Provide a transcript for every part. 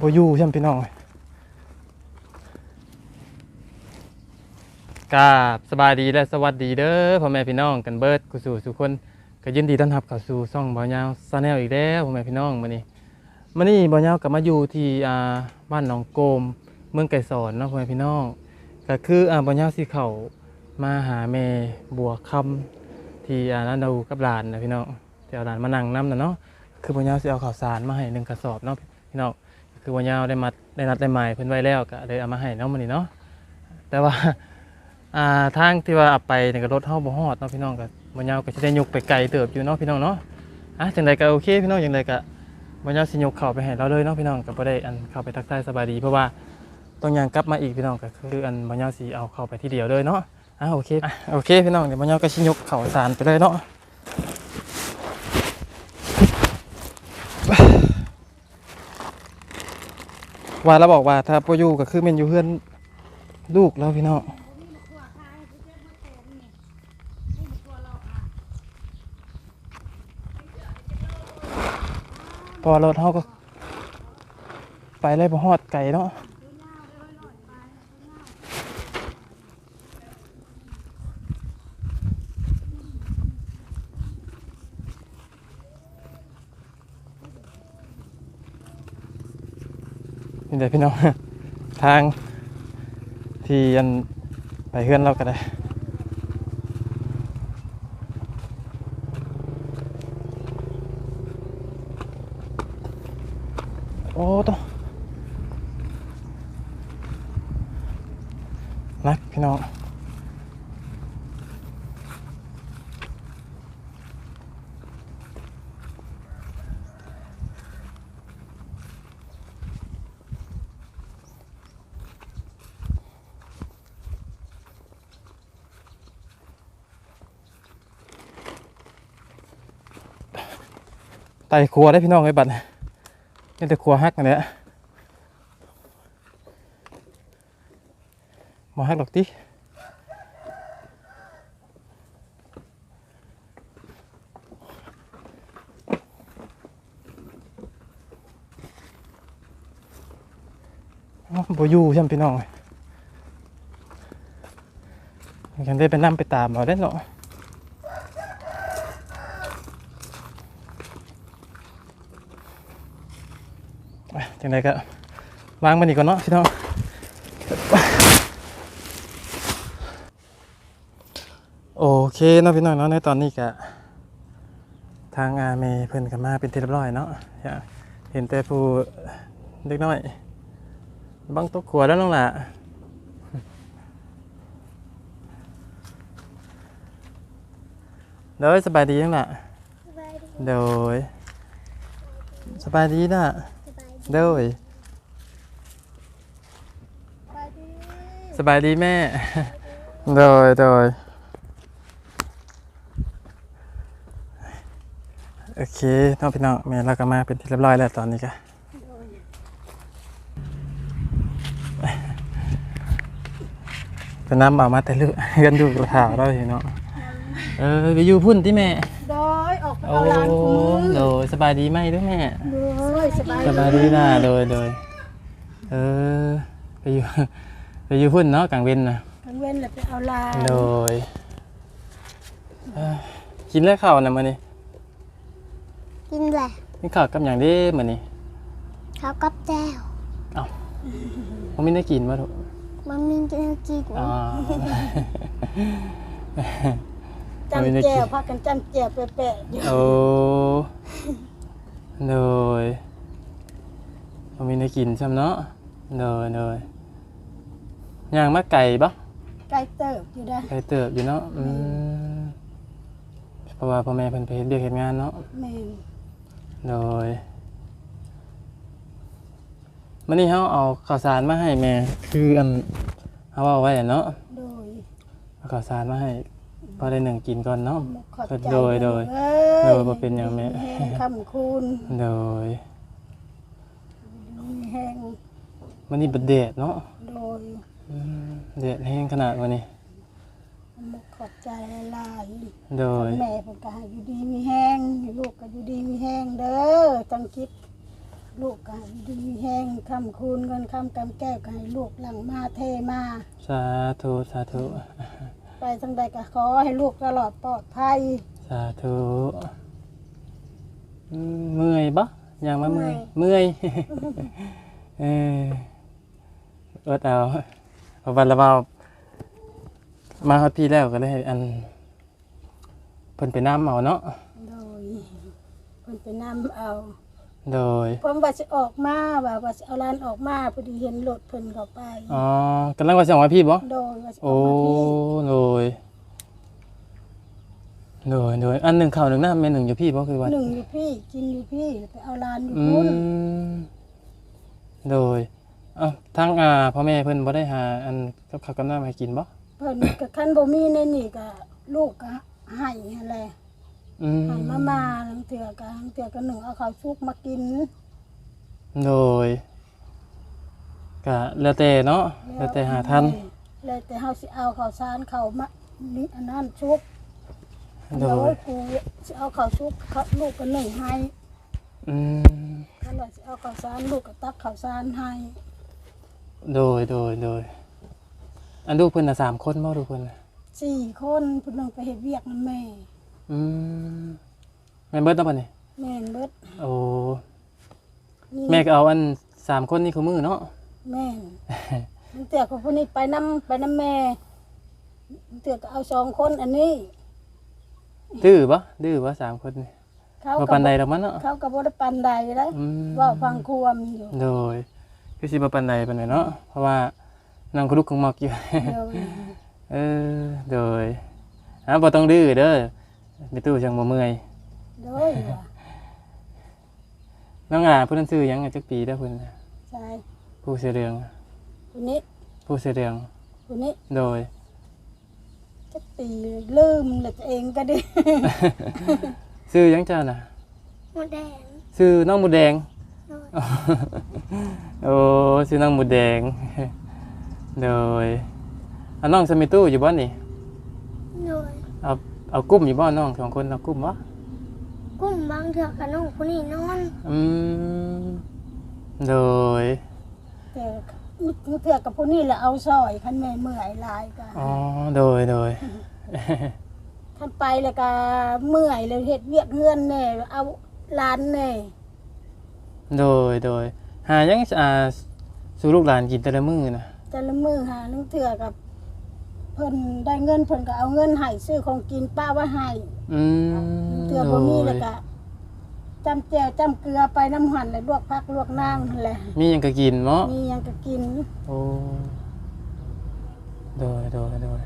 บ่อยู่ใช่ไหมพี่น้องกราบสบายดีและสวัสดีเด้อพ่อแม่พี่น้องกันเบิดกุสู่สุคนก็ยินดีต้อนรับเข้าสู่ช่องบ่าวยาวซาแนลอีกแล้วพ่อแม่พี่น้องมื้อนี้มื้อนี้บ่าวยาวกลับมาอยู่ที่อ่าบ้านหนองโกม เมืองไก่สอนเนาะพ่อแม่พี่น้องก็คืออ่าบ่าวยาวสิเข้ามาหาแม่บัวคำที่อ่าร้านดูกับหลานนะพี่น้องที่เอาหลานมานั่งนํน่ะเนาะคือบ่าวยาวสิเอาข้าวสารมาให้หนึ่งกระสอบเนาะพี่น้อง คือวันยาวได้มัดได้นัดได้หมายเพิ่นไว้แล้วก็เลยเอามาให้น้องมันนี่เนาะแต่ว่าอ่าทางที่ว่าเอาไปนี่ก็รถเฮาบ่ฮอดเนาะพี่น้องก็วันยาวก็สิได้ยกไปไกลเติบอยู่เนาะพี่น้องเนาะอะจังไดก็โอเคพี่น้องจังไดก็วันยาวสิยกเข้าไปให้เราเลยเนาะพี่น้องก็บ่ได้อันเข้าไปทักทายสบายดีเพราะว่าต้องยังกลับมาอีกพี่น้องก็คืออันวันยาวสิเอาเข้าไปทีเดียวเลยเนาะอะโอเคอะโอเคพี่น้องเดี๋ยววันยาวก็สิยกเข้าสารไปเลยเนาะ ว่าเราบอกว่าถ้าปอยู่ก็คือเป็นอยู่เพื่อนลูกแล้วพี่น้องพอรถเขาก็ ไปเลยพอฮอดไก่เนาะ นี่เดี๋ยวพี่น้องทางที่ยันไปเฮือนเราก็ได้ โอ้ต้องนักพี่น้อง ไต่ครัวได้พี่น้องไอ้บัดนี่แต่ครัวฮักนั่นแหละมาฮักดอกติอ้าวบ่อยู่ใช่ไหมพี่น้องยังได้ไปนั่งไปตามเอาได้เนาะ จังไดก็วางมันอีกก่อนเนาะพี่น้องโอเคเนาะพี่น้องเนาะในตอนนี้ก็ทางอาเมเพิ่นก็มาเป็นที่เรียบร้อยเนาะอย่าเห็นแต่ผู้เล็กน้อยบังตกขัวแล้วน้องล่ะเด้อสบายดีจังล่ะสบายดีเด้อสบายดีน่ะสบายดี เด้อสบายดีสบายดีแม่ โดยโดยโอเคน้องพี่น้องแม่เราก็มาเป็นที่เรียบร้อยแล้วตอนนี้ก็เป็นน้ำเอามาแต่เลือกเฮือนอยู่กับถาวเราเห็นเนาะเออไปอยู่พุ่นที่แม่ โดยออกไปโอ้เอาร้านกูมือโดยสบายดีไหมด้วยแม่โดยสบายสบายดีนะโดยโดยเออไปอยู่ ไปอยู่พุ่นเนาะกลางเว้นนะทั้งเว้นเลยไปเอาลานโดยเอ้อกินแล้วข้าวนะมื้อนี้กินแหละกินข้าวกับหยังเด้มื้อนี้ข้าวกับแจ่วบ่มีได้กินบ่ทุกมันมีกินกินอ๋อ จำแจ่วพากันจำแจ่วเปะๆอยู่โอ้โดยบ่มีได้กินซ้ำเนาะโดยโดยย่างมาไก่บ่ไก่เติบอยู่ได้ไก่เติบอยู่เนาะอืมเพราะว่าพ่อแม่เพิ่นไปเฮ็ดเวียกเฮ็ดงานเนาะแม่นโดยมื่อนี้เขาเอาข้าวสารมาให้แม่คืออันเขาเอาไว้อะเนาะโดยเอาข้าวสารมาให้ พอได้หนึ่งกินก่อนเนาะขอบใจโดยโดยเอ้โดยบ่เป็นหยังแม่แห้งคำคูณโดยแห้งมื่อนี้บัดเดดเนาะโดยอืมเดดแห้งขนาดวันนี้ขอบใจหลายโดยๆแม่ผมก็ให้อยู่ดีมีแห้งให้ลูกก็อยู่ดีมีแห้งเด้อจังคิดลูกก็ให้ดีแห้งคำคูณเงินคำกำแก้วก็ให้ลูกหลังมาเทมาสาธุสาธุ ไปทางใดก็ขอให้ลูกตลอดปลอดภัยสาธุอืมเมื่อยบ่ยังมาเมื่อยเมื่อยเออเอดเอาเพราะวันละเบามาฮอดพี่แล้วก็เลยอันเพิ่นไปน้ำเอาเนาะโดยเพิ่นไปนำเอา โดยเพิ่นว่าสิออกมาว่าว่าสิเอาร้านออกมาพอดีเห็นรถเพิ่นเข้าไปอ๋อกำลังว่าสิออกมาพี่บ่โดยว่าสิอโอ้อกมาพี่โดยโดยโดยอันหนึ่งข่าวหนึ่งน้ำแม่หนึ่งอยู่พี่บ่คือว่าหนึ่งอยู่พี่กินอยู่พี่ไปเอาร้านอยู่อืพุ่นมโดยเอ้าทางอ่าพ่อแม่เพิ่นบ่ได้หาอันกับข้าวกับน้ำให้กินบ่เพิ่นก็คันบ่มีในนี่ก็ลูกก็ให้หั่นแหละ อืมให้มามาลังเถื่อก็ลังเถื่อก็หนึ่งเอาข้าวสุกมากินโดยก็แล้วแต่เนาะแล้วแต่หาทันแล้วแต่เฮาสิเอาข้าวสารเข้าวมานี่อันนั้นชุบโดโดยยกูสิเอาข้าวสุกเขาลูกก็หนึ่งให้อืมคันว่าสิเอาข้าวสารลูกก็ตักข้าวสารให้โดยโดยโดยอันลูกเพิ่นน่ะสามคนบ่ลูกเพิ่นน่ะสี่คนผู้หนึงไปเฮ็ดเวียกนำแม่ อืมแม่นเบิดแล้วบ่นี่แม่นเบิดโอ้นี่แม่ก็เอาอันสามคนนี่คือมือเนาะ แม่นลังเถื่อก็ผู้นี้ไปนำไปนำแม่ลังเถื่อก็เอาสองคนอันนี้ ดื้อปะดื้อปะสามคนนี่เขาบ่ก็ปันใดดอกมันเนาะเขาก็บ่ได้ปันใดเลยอืมเว่าฟังควมอยู่โดยคือสิบ่ปันใดปานใดเนาะเพราะว่านั่งคุลุกของมอกอยู่ เดี๋ยวเออโดยอะบ่ต้องดื้อเด้อ มีตู้จังบ่เมื่อยโดยว่าน้องอ่าเพิ่นซื้อหยังอะจักปีเด้อเพิ่นน่ะใช่ผู้เสื้อเหลือง คนนี้ผู้เสื้อเหลือง คนนี้โดย จะตีลืมเลยตัวเองก็ดิซื้อหยังจ้าน่ะ หมดแดงซื้อน้องหมูแดง โอ้ซื้อน้องหมูแดง โดยอันน้องสมิตู้อยู่บ่นี่โดยเอา เอากุ้มอยู่บ่น้องสองคนเอากุ้มวะกุ้มบางเถื่อกับน้องคนนี้นอนอืมโดยแต่มือเถื่อกับพวกนี้แหละเอาซอยคันแม่เมื่อยหลายกันอ๋อโดยโดยท่านไปแล้วก็เมื่อยเลยเฮ็ดเวียกเฮือนแน่เอาหลานแน่โดยโดยหายังอ่าสู่ลูกหลานกินแต่ละมื้อนะแต่ละมือหาลังเถื่อกับ เพิ่นได้เงินเพิ่นก็เอาเงินให้ซื้อของกินป้าว่าให้อืมเถื่อบ่มีแล้วก็จำแจวจำเกลือไปน้ำหั่นแล้วลวกพักลวกนางนั่นแหละมีหยังก็กินเนาะมีหยังก็กินโอ้โดยโดยโดย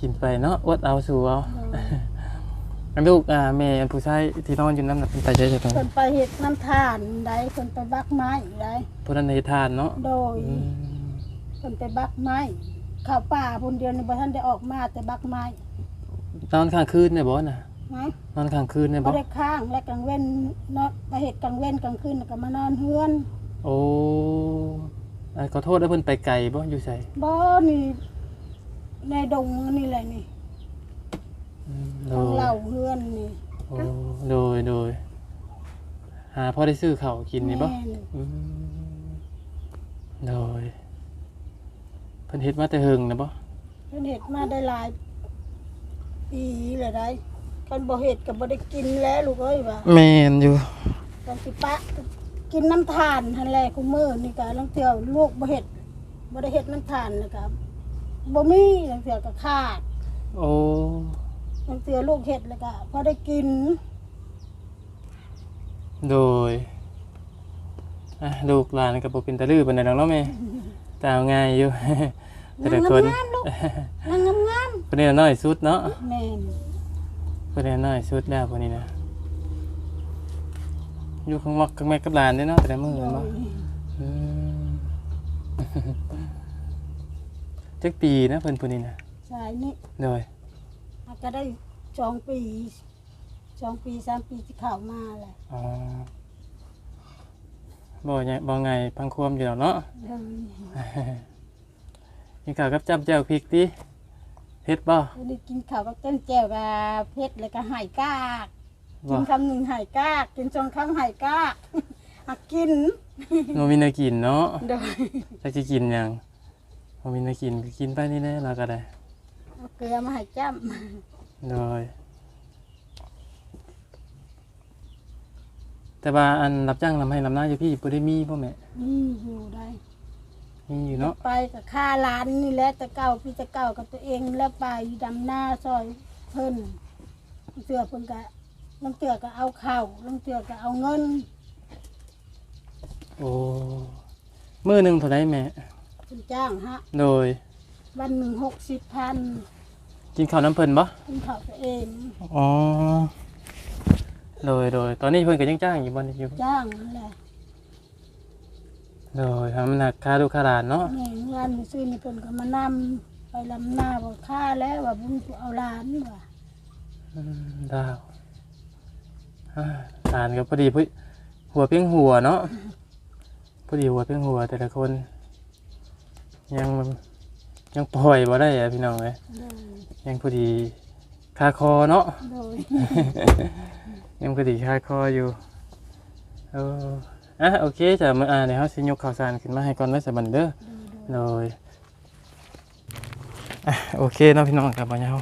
กินไปเนาะอดเอาสู่เอาอันลูกอ่าแม่อันผู้ชายที่นอนอยู่นั่นน่ะเป็นตาใจจะตรงเพิ่นไปเฮ็ดน้ำทานได้เพิ่นไปบักไม้ได้ผู้นั้นในทานเนาะโดยอืม เพิ่นไปบักไม้ เข้าวป่าพุ่นเดียวนี่บ่ทันได้ออกมาแต่บักไม้นอนข้างคืนเนี่ยบ่น่ะนะนอนข้างคืนเนี่ยบ่บ่ได้ข้างและกลางเว้นเนาะไปเฮ็ดกลางเว้นกลางคืนแล้วก็มานอนเฮือนโอ้อ่าขอโทษแล้วเพิ่นไปไกลบ่อยู่ไสบ่นี่ในดงนี่แหละนี่อืมโดทางยเหล่าเฮือนนี่โอ้โดยโดยหาพ่อได้ซื้อข้าวกินนี่บ่แม่นอืมโดย เพิ่นเฮ็ดมาแต่เฮิงนะบ่เพิ่นเฮ็ดมาได้หลายปีแล้วได้คันบ่เฮ็ดก็บ่ได้กินแล้วลูกเอ้ยว่าแม่นอยู่ตอนสิปะกินน้ำทานหั่นแหละคุมื้อนี่ก็ลังเที่ยวลูกบ่เฮ็ดบ่ได้เฮ็ดน้ำทานแล้วก็บ่มีลังเที่ยวก็ขาดโอ้ลังเที่ยวลูกเฮ็ดแล้วก็พอได้กิน โดยอะลูกหลานก็บ่เป็นตาลือปานใดดอกเนาะแม่ ตาเอาง่ายอยู่ แต่ละคนงามๆลูกนางงามคนนี้น้อยสุดเนาะๆแม่นคนนี้น้อยสุดแล้วคนนี้นะอยู่ข้างวักข้างแม่กับหลานเด้เนาะแต่ละมื้อโดเนาะยอืมจักปีนะเพิ่นผู้นี้นะใช่นี่โดยอาก็ได้สองปีสองปีสามปีที่เข้ามาแหละอ๋อ บ่ไงบ่ไงพังความอยู่แล้วเนาะเออนี่ข้าวกับจับแจ่วพริกติเฮ็ดบ่วันนี้กินข้าวกับเต้นแจ่วกับเพชรแล้วก็ไห่กากกินคำหนึ่งหายกากกินสองคำหายกากหักกินโนมีแนากินเนาะโดยจักสิกินหยังโนมีแนากินก็กินไปนี่แน่เราก็ได้เอาเกลือมาใหายจ้โดย แต่ว่าอันรับจ้างลำให้ลำหน้าอยู่พี่บ่ได้มีบ่แม่ำนี่อยู่ได้มีอยู่เนาะไปกับค่าร้านนี่แหละแต่เก่าพี่จะเก่ากับตัวเองแล้วไปดำหน้าซอยเพิ่นเสือเพิ่นก็ลังเตือก็เอาเข่าวลังเตือก็เอาเงินโอ้มื้อหนึงเท่าไดแม่เพิ่นจ้างฮะ โดยวันหนึ่งหกสิบพันกินข้าวน้ำเพิ่นบ่เพิ่นเขาตัวเองอ๋อ โดยโดยตอนนี้เพิ่นก็ยังจ้างอยู่บ่นี่อยู่จ้างนั่นแหละโดยทำหนักค่าดูค่าหลานเนาะแม่งานมือซื้อนี่เพิ่นก็มานำไปลำหน้าบอกค่าแล้วว่าบุญกูเอาหลานว่ะอืมดาวอ่าหลานก็พอดีพุ่หัวเพียงหัวเนาะพอดีหัวเพียงหัวแต่ละคน ยังยังปล่อยบ่ได้อะพี่น้องเลยโดยยังพอดี คาคอเนาะ โดย ยังพอดีคาคออยู่เอออะโอเคจ้ะมื่ออ่านเดี๋ยวเราสิยกข่าวสารขึ้นมาให้ก่อนไว้สบันเด้อโดยโดยอะโอเคเนาะพี่น้องครับวันนี้เรา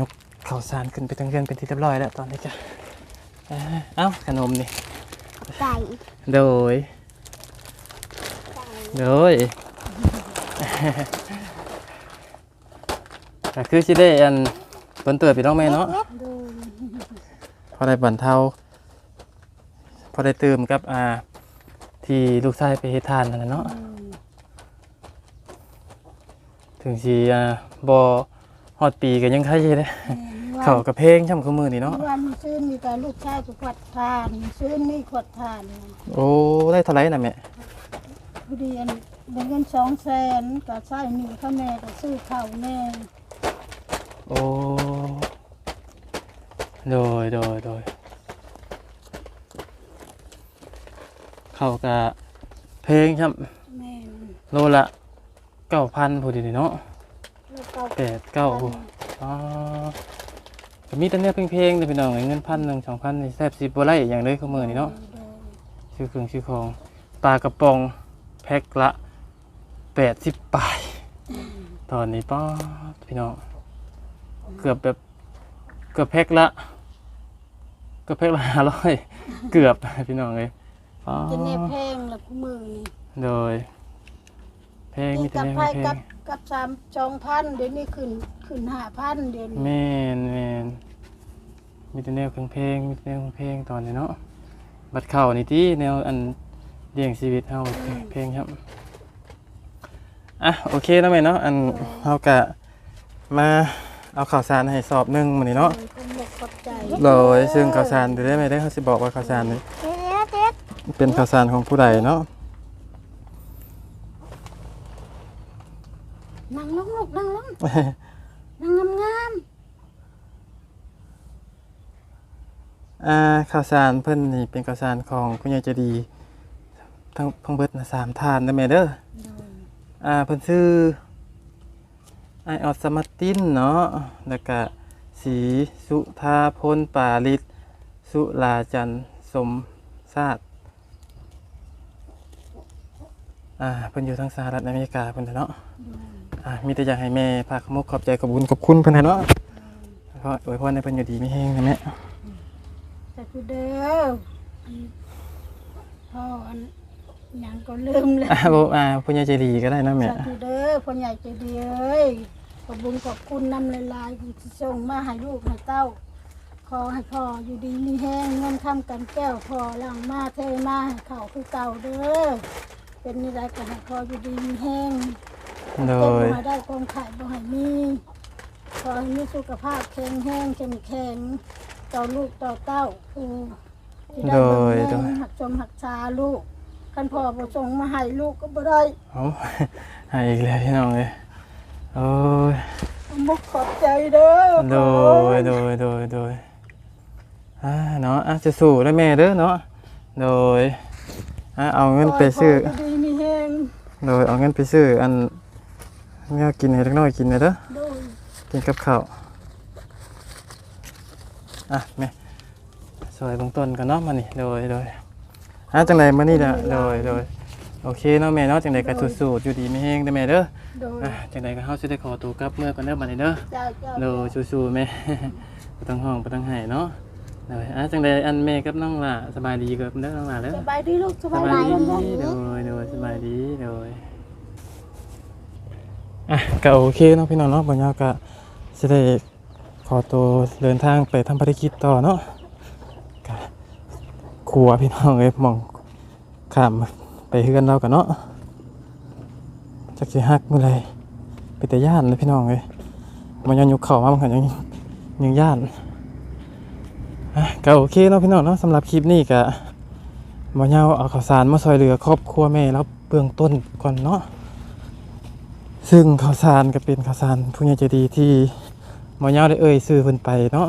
ยกข่าวสารขึ้นไปทั้งเรือนเป็นที่เรียบร้อยแล้วตอนนี้จ้ะอ่าเอ้าขนมนี่ไก่โดยโดย ก็คือสิได้อัน เปิ้นเตือพี่น้องแม่เนาะโดยพอได้บรรเทาพอได้เติมกับอ่า ที่ลูกชายไปเฮ็ดทานนั่นแหละเนาะโดยถึงสิอ่าบ่ฮอดปีก็ยังใครอยู่เด้แม่นเข้าว่ากับเพลงช่ำคือมือนี่เนาะวันมือซื้อนี่ก็ลูกชายกูขวดทานซื้อนี่ขวดทาน โอ้ได้เท่าไหร่น่ะแม่พอดีอันได้เงินสองแสนก็ใช้หนี่ข้าแม่ก็ซื้อข้าวแม่ โอ้ โดยโดยโดยเข้ากับเพลงช่ำแม่นโลละเก้าพันพอดีนี่เนาะแล้วก็แปดเก้าอ๋อก็มีแต่เนี่ยเพลงๆเลยพี่น้องเงินพันหนึ่งสองพันนี่แซ่บสิบบัวไล่อย่างเลยเขามือนี่เนาะโดยชื่อเครื่องชื่อของปลากระป๋องแพ็คละแปดสิบปลาย ตอนนี้ป้าดพี่น้อง เกือบแบบเกือบแพ็คละเกือบแพ็คละห้าร้อยเกือบพี่น้องเลยป้าดจะเนเพลงแล้วกูมือนี่โดยเพลงมีนี่แต่กับเพลงไพ่เพลกังบกับสามจองพันเดี๋ยวนี้ขึ้นขึ้นห้าพันเดี๋ยวนี้แม่นแม่นมีแต่แนวเพลงๆมีแต่แนวเพลงตอนนี้เนาะบัดเข่านี่ที่แนวอันเลี้ยงชีวิตเฮาเพลงครับอะโอเคนะแม่เนาะอันเฮากะมา เอาข่าวสารให้สอบหนึงมื้อนี้เนาะโดยคนหมกขอบใจโดยซึ่งข่าวสารเดี๋ยวได้ไหมได้เขาสิบอกว่าข่าวสารนี้เด็ดเด็ดเป็นข่าวสารของผู้ใดเนาะนั่งลงลูกนั่งลงนั่งงามอ่าข่าวสารเพิ่นนี่เป็นข่าวสารของคุณยายใจะดี ทั้งทั้งเบิดนะสามทานนะแม่เด้อๆโดยอ่าเพิ่นชื่อ ไอออสมาตินเนาะแล้วก็สีสุธาพลปาลิต สุลาจันสมชาติอ่าเพิ่นอยู่ทางสหรัฐอเมริกาเพิ่นน่เนาะอ่ามีแต่อยากให้แม่พาขมุกขอบใจขอบุญขอบคุณเพิ่นเนาะแล้วก็อวยพรให้เพิ่นอยู่ดีไมีแฮงนะแม่แต่คือเด้ออันพ่ออัน ยังก็ลืมแล้วอ่าบ่อ่าผู้ใหญ่ใจดีก็ได้นะแม่ สาธุเด้อพ่อใหญ่ใจดีเอ้ยขอบคุญขอบคุณนำหลายๆที่ส่งมาให้ลูกให้เต้า ขอให้พ่ออยู่ดีมีแห้งเงินคำกันแก้วพ่อหลังมาเทมาให้เขาคือเก่าเด้อเป็นนี่ไรก็ให้พ่ออยู่ดีมีแห้ง โดเจ็บยบ่ให้ได้ความขายบ่ให้มีขอให้มีสุขภาพแข็งแรงเข้มแข็งต่อลูกต่อเต้าคือที่ได้เบิ่งแม่หักชมหักชาลูก คันพ่อบ่ส่งมาให้ลูกก็บ่ได้เอาให้อีกแล้วพี่น้องเอ้ยโอ้ยมุกขอบใจเด้อโดยโดยโดยโดยอ่าเนาะอะจะสู้แล้วแม่เด้อเนาะโดยอะเอาเงินไปซื้อขให้พ่ยู่ดีมีแห้งโดยเอาเงินไปซื้ออันแม่กินให้เล็กน้อยกินเลยเด้อโดยกินกับข้าวอะแม่วยเบื้องต้นกันเนาะมานี่โดยโดย อะจังไดมานี่ละโดยโดยโอเคเนาะแม่เนาะจังไดก็สู้ๆอยู่ดีไม่แห้งเด้อแม่เด้อโดยอะจังไดก็เฮาสิได้ขอตัวกลับเมื่อก่อนเด้อบัดนี้เด้อเจ้าเจ้าโดยสู้ๆแม่ บ่ต้องห้องบ่ต้องไห้เนาะโดยอะจังไดอันแม่กับน้องล่ะสบายดีกับเด้อน้องล่ะเด้อสบายดีลูกสสบายบายดีดีเด้อโดยโดยสบายดีโดยอะก็โอเคเนาะพี่น้องเนาะบ่ยาวก็สิได้ขอตัวเดินทางไปทำภารกิจต่อเนาะก็ ครัวพี่น้องเอ้ยมองข้ามไปเฮือนเรากันเนาะจักสิฮักมื้อไรไปแต่ย่านเลยพี่น้องเอ้ยบ่ยาวยุกเข้ามามันก็ยังยังย่านอะก็โอเคเนาะพี่น้องเนาะสำหรับคลิปนี้ก็มอเงาเอาข้าวสารมาซอยเหลือครอบครัวแม่แล้วเบื้องต้นก่อนเนาะซึ่งข้าวสารก็เป็นข้าวสารผู้ใหญ่ใจดีที่มอเงาได้เอ่ยซื้อเพิ่นไปเนาะ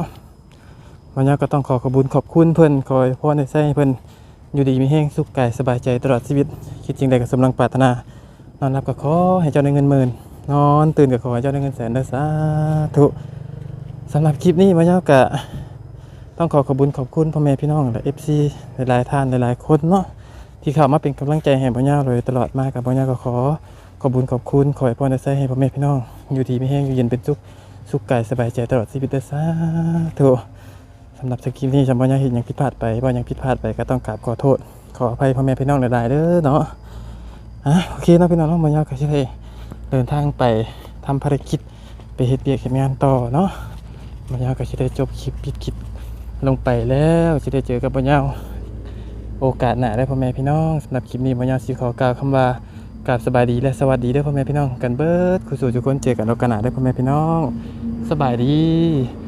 หมอเงาก็ต้องขอขอบุญขอบคุณเพิ่อนคอยพ่อในใส่ให้เพิ่นอยู่ดีมีแห้งสุขกายสบายใจตลอดชีวิต คิดจริงใดก็สมรังปรารถนา นอนรับก็ขอให้เจ้าได้เงินหมื่น นอนตื่นก็ขอให้เจ้าได้เงินแสนเด้อสาธุสำหรับคลิปนี้หมอเงาก็ต้องขอขอบุญขอบคุณพ่อแม่พี่น้องและเอฟซีหลายๆท่านหลายๆคนเนาะที่เข้ามาเป็นกำลังใจให้พ่อญ่าเลยตลอดมากับพ่อญ่าก็ขอขอบุญขอบคุณขอให้พ่อได้ใส่ให้พ่อแม่พี่น้อง อยู่ดีไม่แห้งอยู่เย็นเป็นสุขสุขกายสบายใจตลอดชีวิตเด้อสาธุำหรับสกิปนี้จำพ่อญ่าเห็นอย่างผิดพลาดไปว่าย่างผิดพลาดไปก็ต้องกราบขอโทษ ขออภัยพ่อแม่พี่น้องหลายๆเด้อเนาะอะโอเคเนาะพี่น้องเนาะพ่อญ่าก็จะได้เดินทางไปทำภารกิจไปเฮ็ดเบียกเฮ็ดงานต่อเนาะพ่อญ่าก็จะได้จบคลิปปิดคลิปลงไปแล้วจะได้เจอกับบ่ยาวโอกาสหน้าได้พ่อแม่พี่น้องสำหรับคลิปนี้บ่ยาสิขอกล่าวคำว่ากราบสบายดีและสวัสดีเด้อพ่อแม่พี่น้องกันเบิดคุณสู่ทุกคนเจอกันโอกาสหน้าได้พ่อแม่พี่น้อง สบายดี